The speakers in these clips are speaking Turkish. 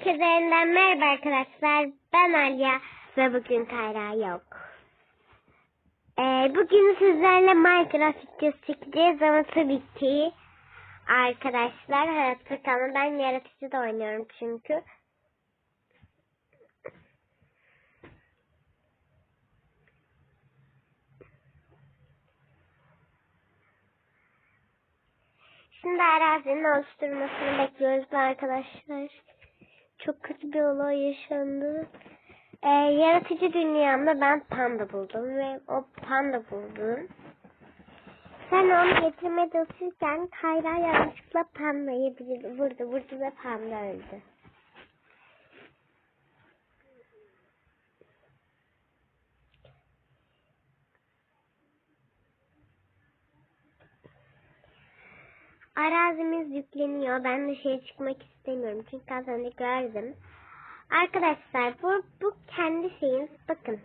Herkese yeniden merhaba arkadaşlar. Ben Alya ve bugün Kayra yok. Ee, bugün sizlerle Minecraft videosu çekeceğiz ama tabii ki arkadaşlar hayatta kalma. Ben yaratıcı da oynuyorum çünkü. Şimdi arazinin oluşturmasını bekliyoruz arkadaşlar. Çok kötü bir olay yaşandı. Ee, yaratıcı dünyamda ben panda buldum ve o panda buldum. Sen onu getirmeye çalışırken Kayra yanlışlıkla pandayı vurdu. Vurdu ve panda öldü. Arazimiz yükleniyor. Ben dışarı çıkmak istemiyorum. Çünkü az önce gördüm. Arkadaşlar bu, bu kendi şeyiniz. Bakın.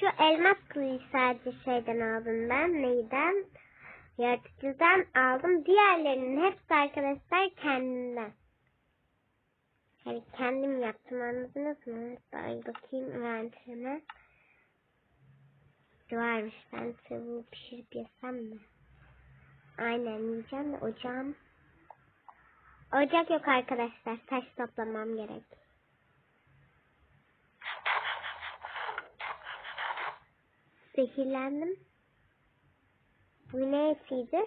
Şu elmas kılıcı sadece şeyden aldım ben. Neyden? Yaratıcıdan aldım. Diğerlerinin hepsi arkadaşlar kendimden. Yani kendim yaptım anladınız mı? Hatta bakayım inventörüme. Varmış ben tavuğu pişirip yesem mi? Aynen yiyeceğim de ocağım. Ocak yok arkadaşlar. Taş toplamam gerek. Zehirlendim. Bu ne etiydi?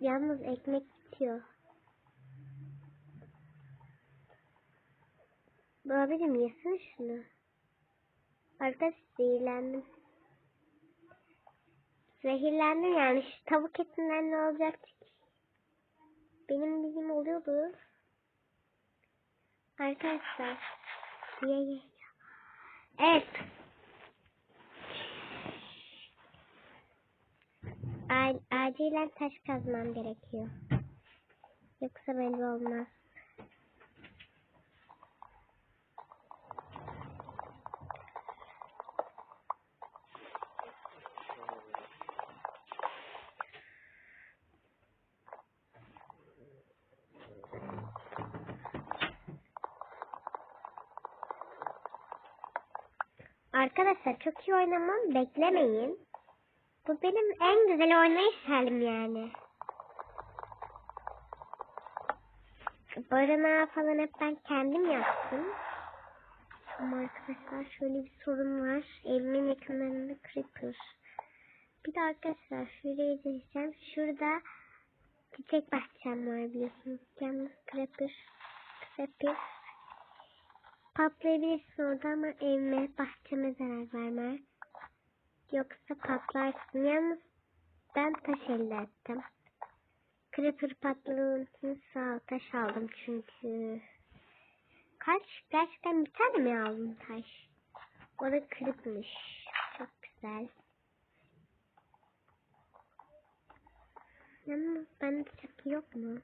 Yalnız ekmek bitiyor. Babacım yesene şunu. Arkadaş zehirlendim. Zehirlendim yani şu tavuk etinden ne olacaktı ki? Benim bilgim oluyordu. Arkadaşlar. Ye ye. Evet. A- acilen taş kazmam gerekiyor. Yoksa belli olmaz. Arkadaşlar çok iyi oynamam beklemeyin. Bu benim en güzel oynayış halim yani. Barınağı falan hep ben kendim yaptım. Ama arkadaşlar şöyle bir sorun var. Evimin yakınlarında creeper. Bir de arkadaşlar şuraya geçeceğim. Şurada çiçek bahçem var biliyorsunuz. Yalnız creeper. Creeper. Patlayabilirsin orada ama evime, bahçeme zarar verme. Yoksa patlarsın. Yalnız ben taş elde ettim. Creeper için sağ taş aldım çünkü. Kaç? Gerçekten bir tane mi aldım taş? O da kırıkmış. Çok güzel. Yalnız bende çakı yok mu?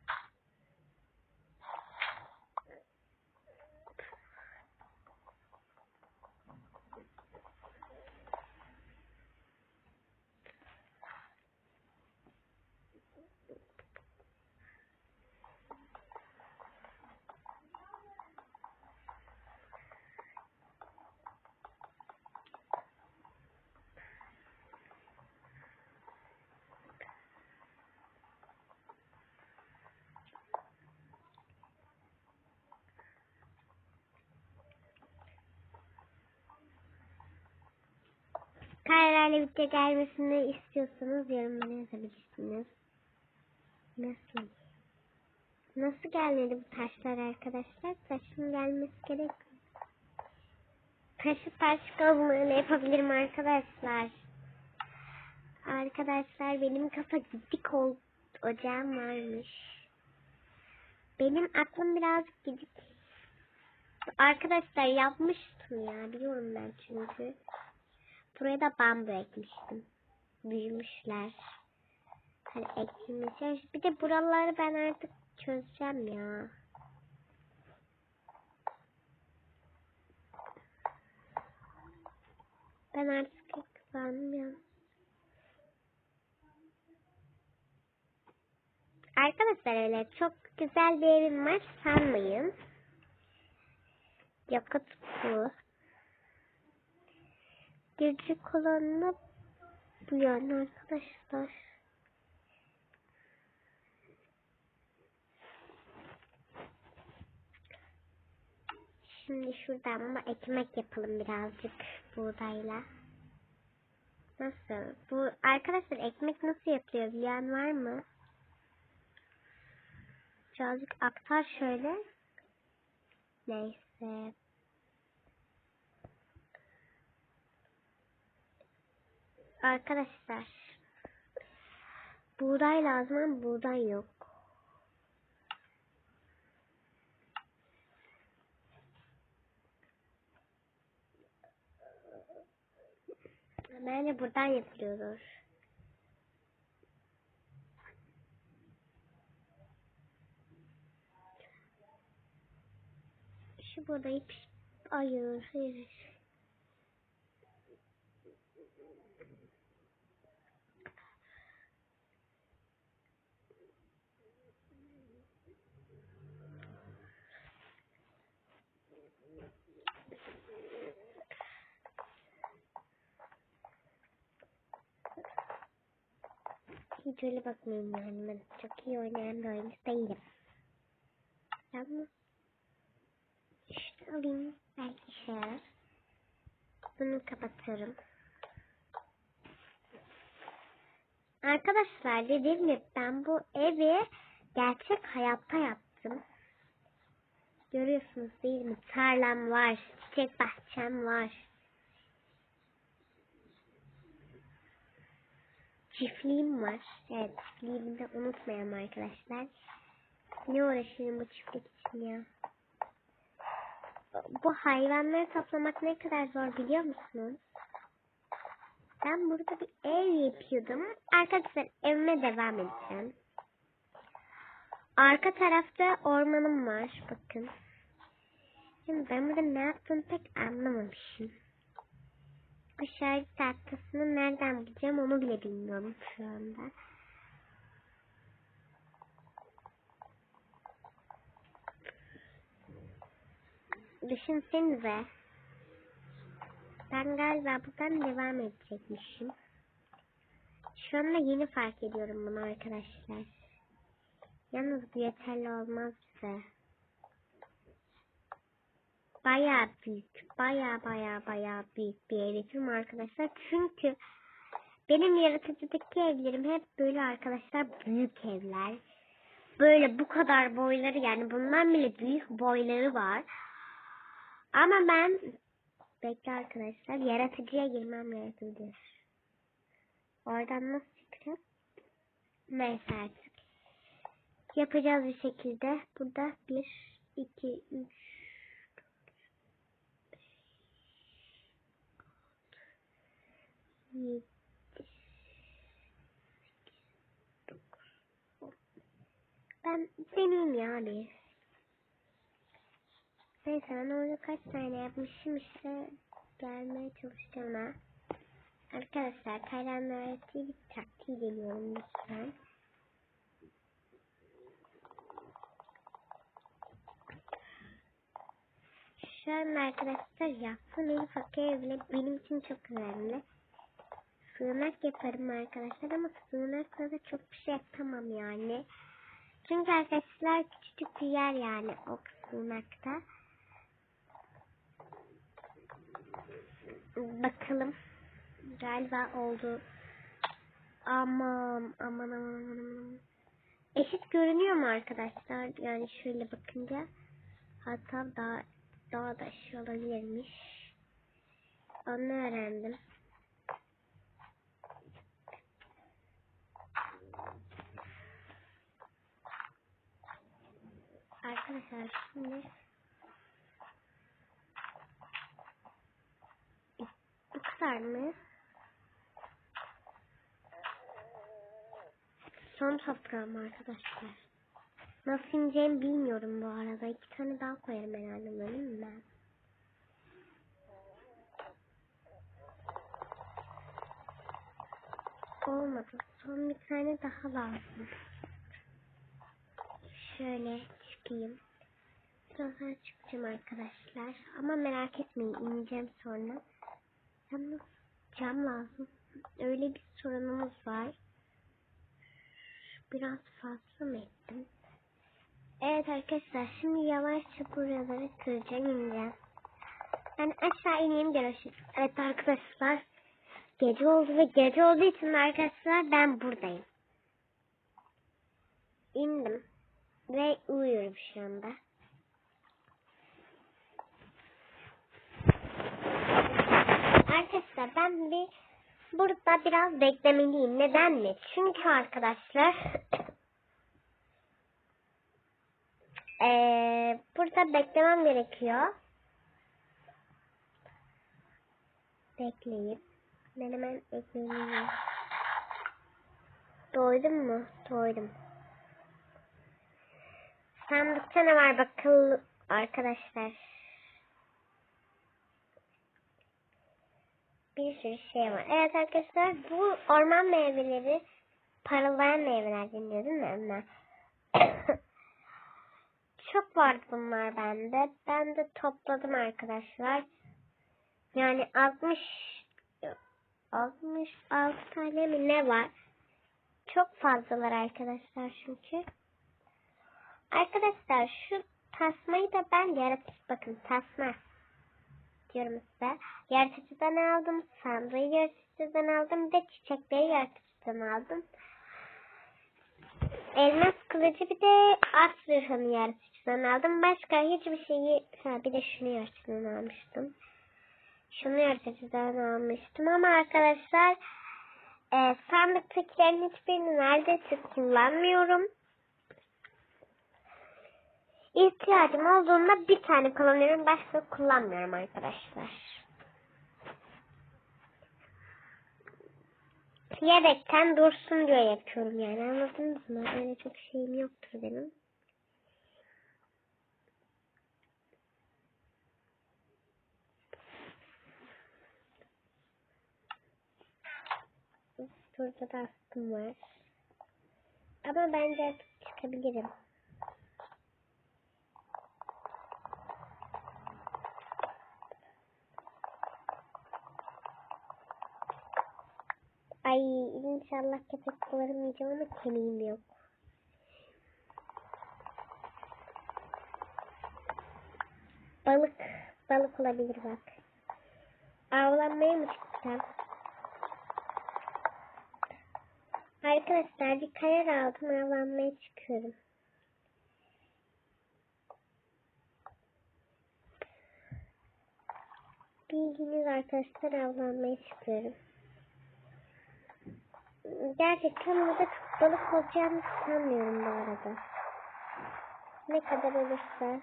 Kararlarla birlikte gelmesini istiyorsanız yorumlara yazabilirsiniz. Nasıl? Nasıl gelmedi bu taşlar arkadaşlar? Taşın gelmesi gerek. Taşı taş kazmalarını yapabilirim arkadaşlar. Arkadaşlar benim kafa gidik ol ocağım varmış. Benim aklım birazcık gidik. Arkadaşlar yapmıştım ya biliyorum ben çünkü. Buraya da bambu ekmiştim. Büyümüşler. Hani ekilmişler. Bir de buraları ben artık çözeceğim ya. Ben artık kullanmıyorum. Arkadaşlar öyle çok güzel bir evim var sanmayın. Yakıt bu. Girecek olanla bu yani arkadaşlar. Şimdi şuradan ama ekmek yapalım birazcık buğdayla. Nasıl? Bu arkadaşlar ekmek nasıl yapılıyor bilen var mı? Birazcık aktar şöyle. Neyse. Arkadaşlar. Buğday lazım ama buğday yok. Bence buradan yapılıyordur. Şu buğdayı piş... Hayır, hayır. Hiç öyle bakmıyorum yani ben çok iyi oynayan bir oyuncu değilim. Yalnız şunu alayım belki işe. Bunu kapatıyorum. Arkadaşlar dediğim gibi ben bu evi gerçek hayatta yaptım. Görüyorsunuz değil mi? Tarlam var, çiçek bahçem var. Çiftliğim var. Evet çiftliğimi de unutmayalım arkadaşlar. Ne uğraşıyorum bu çiftlik için ya. Bu hayvanları toplamak ne kadar zor biliyor musunuz? Ben burada bir ev yapıyordum. Arkadaşlar evime devam edeceğim. Arka tarafta ormanım var. Bakın. Şimdi ben burada ne yaptığımı pek anlamamışım. Bu şarj tahtasını nereden bulacağım onu bile bilmiyorum şu anda. Düşünsenize. Ben galiba buradan devam edecekmişim. Şu anda yeni fark ediyorum bunu arkadaşlar. Yalnız bu yeterli olmaz bize. Baya büyük. Baya baya baya büyük bir ev arkadaşlar. Çünkü benim yaratıcıdaki evlerim hep böyle arkadaşlar büyük evler. Böyle bu kadar boyları yani bundan bile büyük boyları var. Ama ben bekle arkadaşlar yaratıcıya girmem gerekebilir. Oradan nasıl çıkacağım? Neyse artık. Yapacağız bir şekilde. Burada 1, 2, 3, Ben deneyeyim ya bir. Neyse ben orada kaç tane yapmışım işte gelmeye çalışacağım ha. Arkadaşlar Taylan öğrettiği bir taktiği deniyorum lütfen. Şu an arkadaşlar yaptığım en fakir evle benim için çok önemli. Sığınak yaparım arkadaşlar ama sığınakla da çok bir şey yapamam yani. Çünkü arkadaşlar küçücük bir yer yani o sığınakta. Bakalım. Galiba oldu. Aman aman aman aman. Eşit görünüyor mu arkadaşlar? Yani şöyle bakınca. Hatta daha daha da şey olabilirmiş. Onu öğrendim. Arkadaşlar şimdi bu kadar mı? Son toprağım arkadaşlar. Nasıl ineceğimi bilmiyorum bu arada. İki tane daha koyarım herhalde mi ben? Olmadı. Son bir tane daha lazım. Şöyle çıkayım. Birazdan çıkacağım arkadaşlar. Ama merak etmeyin ineceğim sonra. Yalnız cam lazım. Öyle bir sorunumuz var. Biraz fazla mı ettim? Evet arkadaşlar şimdi yavaşça buraları kıracağım ineceğim. Ben aşağı ineyim görüşürüz. Evet arkadaşlar gece oldu ve gece olduğu için arkadaşlar ben buradayım. İndim ve uyuyorum şu anda. Arkadaşlar ben bir burada biraz beklemeliyim. Neden mi? Çünkü arkadaşlar eee, burada beklemem gerekiyor. Bekleyip ben hemen ekmeğimi Doydum mu? Doydum. Sandıkta ne var bakalım arkadaşlar. Bir sürü şey var. Evet arkadaşlar bu orman meyveleri paralayan meyveler deniyor değil mi? Çok vardı bunlar bende. Ben de topladım arkadaşlar. Yani 60 66 tane mi ne var? Çok fazlalar arkadaşlar çünkü. Arkadaşlar şu tasmayı da ben yaratıcı bakın tasma diyorum size. Yaratıcıdan aldım. Sandığı yaratıcıdan aldım. Bir de çiçekleri yaratıcıdan aldım. Elmas kılıcı bir de at zırhını yaratıcıdan aldım. Başka hiçbir şeyi ha bir de şunu yaratıcıdan almıştım. Şunu yaratıcıdan almıştım ama arkadaşlar e, sandıktakilerin hiçbirini neredeyse kullanmıyorum. İhtiyacım olduğunda bir tane kullanıyorum. Başka kullanmıyorum arkadaşlar. Yedekten dursun diye yapıyorum yani anladınız mı? Öyle çok şeyim yoktur benim. Burada da askım var. Ama bence artık çıkabilirim. Ay inşallah köpek bulamayacağım ama kemiğim yok. Balık. Balık olabilir bak. Avlanmaya mı çıksam? Arkadaşlar bir karar aldım. Avlanmaya çıkıyorum. Bildiğiniz arkadaşlar avlanmaya çıkıyorum. Gerçekten burada balık olacağını sanmıyorum bu arada. Ne kadar olursa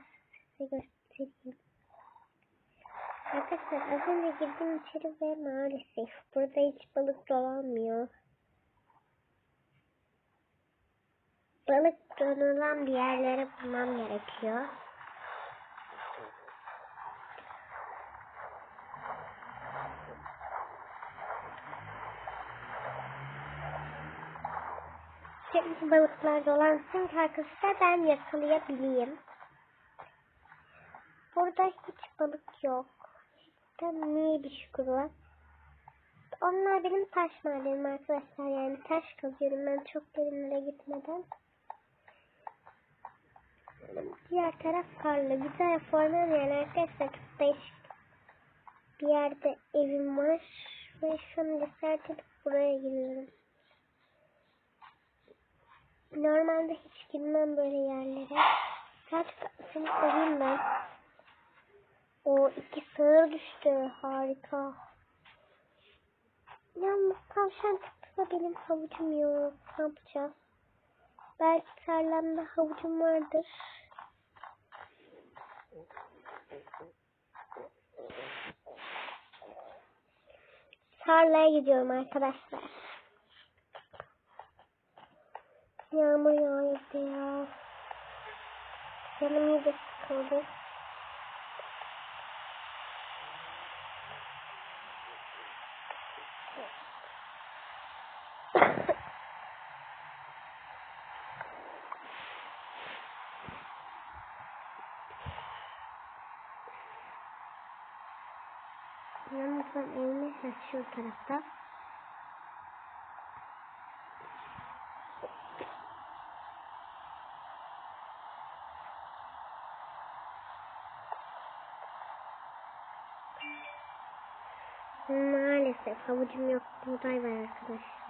size göstereyim. Arkadaşlar az önce girdim içeri ve maalesef burada hiç balık dolanmıyor. Balık donulan bir yerlere bulmam gerekiyor. Şimdi balıklar dolansın ki arkadaşlar ben yakalayabileyim. Burada hiç balık yok. İşte niye bir şükür var. Onlar benim taş madenim arkadaşlar. Yani taş kazıyorum ben çok derinlere gitmeden. Diğer taraf karlı. Taraf orman yani arkadaşlar çok değişik bir yerde evim var. Ve şu an cesaret edip buraya giriyorum. Normalde hiç girmem böyle yerlere. Kaç seni alayım ben. O iki sığır düştü. Harika. Yalnız tavşan çıktı benim havucum yok. Ne yapacağız? Belki tarlamda havucum vardır. Tarlaya gidiyorum arkadaşlar. yağmur yağıyordu ya. Canım iyice sıkıldı. Yanımızdan evimiz şu tarafta. Maalesef havucum yok. Buğday var arkadaşlar.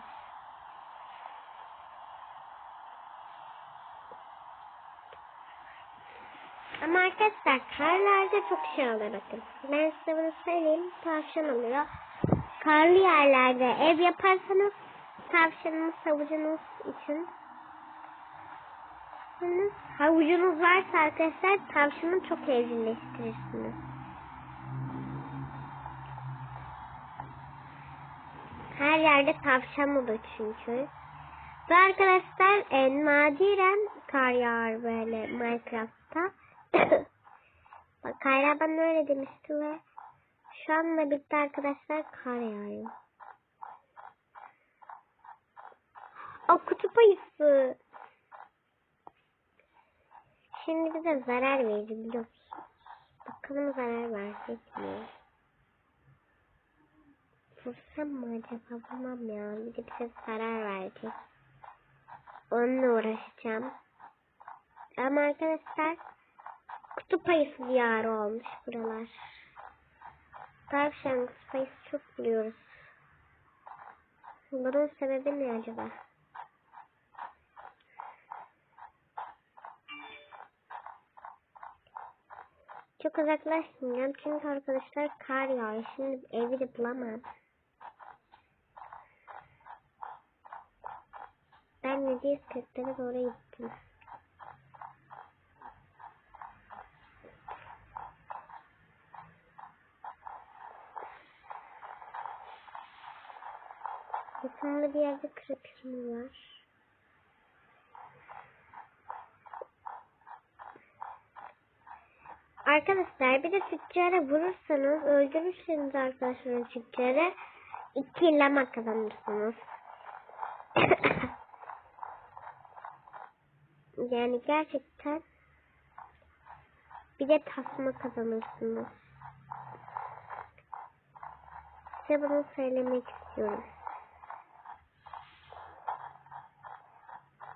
Ama arkadaşlar karlarda çok şey oluyor bakın. Ben size bunu söyleyeyim. Tavşan oluyor. Karlı yerlerde ev yaparsanız tavşanınız havucunuz için havucunuz varsa arkadaşlar tavşanı çok evcilleştirirsiniz. Yerde tavşan olur çünkü. Ve arkadaşlar e, nadiren kar yağar böyle Minecraft'ta. Bak Kayra bana öyle demişti ve şu anla birlikte arkadaşlar kar yağıyor. O kutup ayısı. Şimdi bize zarar verir biliyor musun? Bakalım zarar verecek mi? Vursam mı acaba? Vurmam ya. Bir de bize zarar verecek. Onunla uğraşacağım. Ama arkadaşlar kutup ayısı diyarı olmuş buralar. Tavşan kutup ayısı çok buluyoruz. Bunun sebebi ne acaba? Çok uzaklaşmayacağım çünkü arkadaşlar kar yağıyor. Şimdi evi de bulamam. Ben 740'lara doğru gittim. Yakında bir yerde creeper var. Arkadaşlar bir de tüccara vurursanız öldürürseniz arkadaşlar tüccara iki lama kazanırsınız. Yani gerçekten bir de tasma kazanırsınız. Size bunu söylemek istiyorum.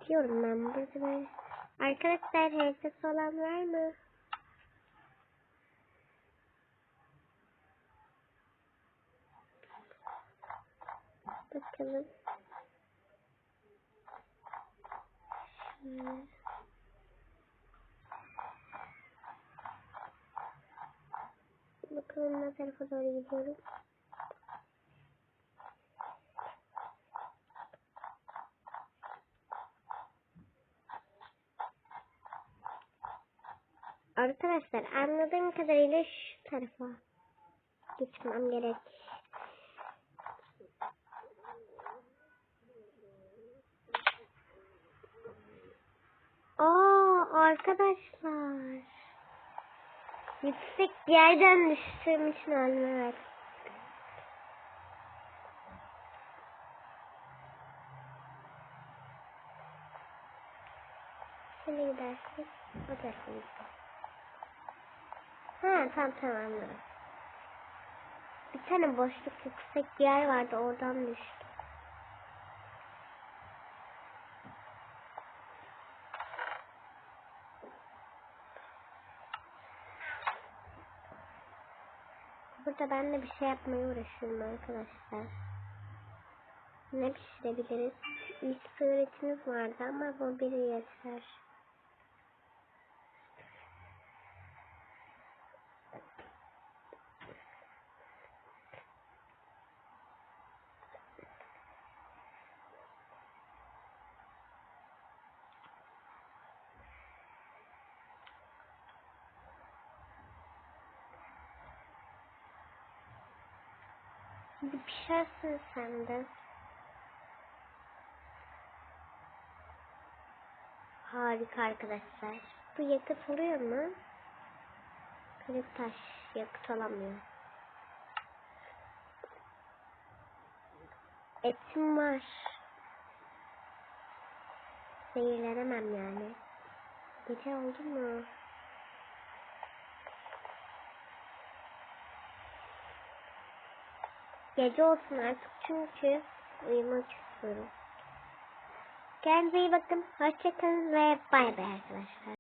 Diyorum ben burada böyle. Arkadaşlar HSS olan var mı? Bakalım. Şöyle. Bakalım ne tarafa doğru gidiyorum. Arkadaşlar anladığım kadarıyla şu tarafa gitmem gerek. Aa arkadaşlar. Yüksek yerden düştüğüm için öldüm evet. Şimdi gidersek o gidelim. Ha tamam tamam. Bir tane boşluk yüksek yer vardı oradan düştüm. Burada ben de bir şey yapmaya uğraşıyorum arkadaşlar. Ne pişirebiliriz? İlk öğretimiz vardı ama bu biri yeter. Hadi pişersin sen de. Harika arkadaşlar. Bu yakıt oluyor mu? Kırık taş yakıt olamıyor. Etim var. Zehirlenemem yani. Gece oldu mu? Gece olsun artık çünkü uyumak istiyorum. Kendinize iyi bakın. Hoşçakalın ve bay bay arkadaşlar.